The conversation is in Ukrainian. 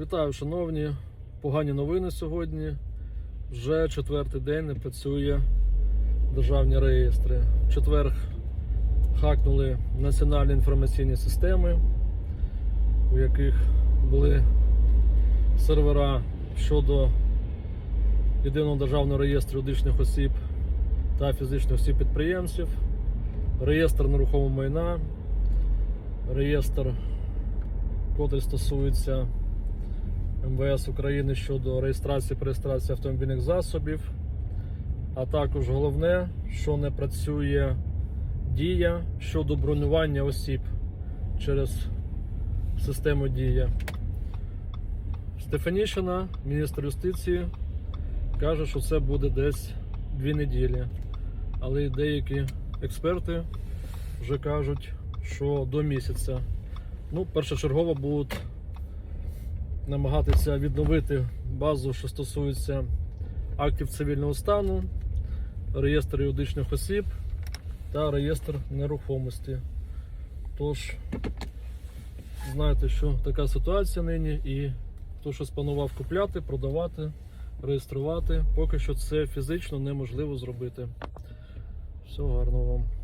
Вітаю, шановні. Погані новини сьогодні. Вже четвертий день не працює державні реєстри. В четвер хакнули національні інформаційні системи, у яких були сервера щодо єдиного державного реєстру юридичних осіб та фізичних осіб підприємців, реєстр нерухомого майна, реєстр, котрий стосується МВС України щодо реєстрації реєстрації автомобільних засобів, а також головне, що не працює дія щодо бронювання осіб через систему дія. Стефанішина, міністр юстиції, каже, що це буде десь дві неділі. Але деякі експерти вже кажуть, що до місяця. Ну, першочергово будуть намагатися відновити базу, що стосується актів цивільного стану, реєстр юридичних осіб та реєстр нерухомості. Тож, знаєте, що така ситуація нині, і хто що спланував купляти, продавати, реєструвати, поки що це фізично неможливо зробити. Всього гарного вам.